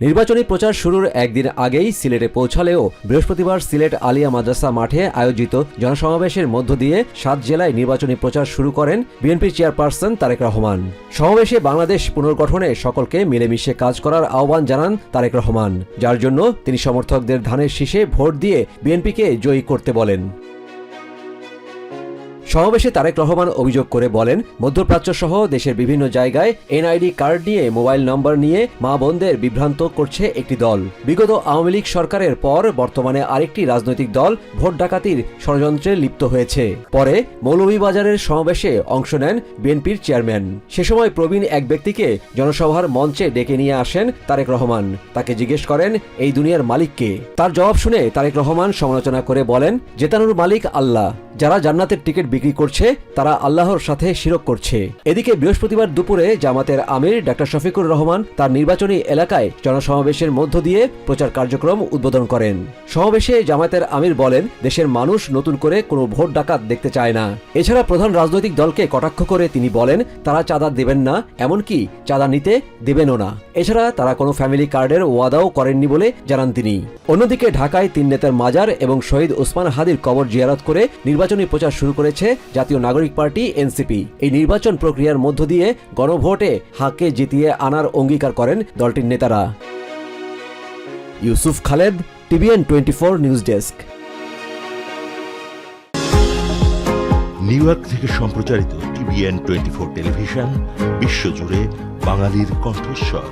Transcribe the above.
নির্বাচনী প্রচার শুরুর একদিন আগেই সিলেটে পৌঁছালেও বৃহস্পতিবার সিলেট আলিয়া মাদ্রাসা মাঠে আয়োজিত জনসমাবেশের মধ্য দিয়ে সাত জেলায় নির্বাচনী প্রচার শুরু করেন বিএনপি চেয়ারপারসন তারেক রহমান। সমাবেশে বাংলাদেশ পুনর্গঠনে সকলকে মিলেমিশে কাজ করার আহ্বান জানান তারেক রহমান, যার জন্য তিনি সমর্থকদের ধানের শীষে ভোট দিয়ে বিএনপিকে জয়ী করতে বলেন। সমাবেশে তারেক রহমান অভিযোগ করে বলেন, মধ্যপ্রাচ্য সহ দেশের বিভিন্ন জায়গায় এনআইডি কার্ড নিয়ে মোবাইল নম্বর নিয়ে মা বোনদের বিভ্রান্ত করছে একটি দল। বিগত আওয়ামী লীগ সরকারের পর বর্তমানে আরেকটি রাজনৈতিক দল ভোট ডাকাতির ষড়যন্ত্রে লিপ্ত হয়েছে। পরে মৌলভীবাজারের সমাবেশে অংশ নেন বিএনপির চেয়ারম্যান। সে সময় প্রবীণ এক ব্যক্তিকে জনসভার মঞ্চে ডেকে নিয়ে আসেন তারেক রহমান। তাকে জিজ্ঞেস করেন, এই দুনিয়ার মালিককে তার জবাব শুনে তারেক রহমান সমালোচনা করে বলেন, জেতানুর মালিক আল্লাহ। যারা জান্নাতের টিকিট বিক্রি করছে, তারা আল্লাহর সাথে শিরক করছে। এদিকে বৃহস্পতিবার দুপুরে জামাতের আমির ডাক্তার শফিকুর রহমান তার নির্বাচনী এলাকায় জনসমাবেশের মধ্য দিয়ে প্রচার কার্যক্রম উদ্বোধন করেন। সমাবেশে জামাতের আমির বলেন, দেশের মানুষ নতুন করে কোনো ভোট ডাকাত দেখতে চায় না। এছাড়া প্রধান রাজনৈতিক দলকে কটাক্ষ করে তিনি বলেন, তারা চাঁদা দেবেন না, এমনকি চাঁদা নিতে দেবেনও না। এছাড়া তারা কোনো ফ্যামিলি কার্ডের ওয়াদাও করেননি বলে জানান তিনি। অন্যদিকে ঢাকায় তিন নেতার মাজার এবং শহীদ ওসমান হাদির কবর জিয়ারত করে নির্বাচনী প্রচার শুরু করেছে জাতীয় নাগরিক পার্টি এনসিপি। এই নির্বাচন প্রক্রিয়ার মধ্য দিয়ে গণভোটে হাকে জিতিয়ে আনার অঙ্গীকার করেন দলটির নেতারা। Yusuf Khaled, TVN twenty four news desk. New York থেকে সম্প্রচারিত টিভিএন টোয়েন্টি ফোর টেলিভিশন বিশ্বজুড়ে বাঙালির কণ্ঠস্বর।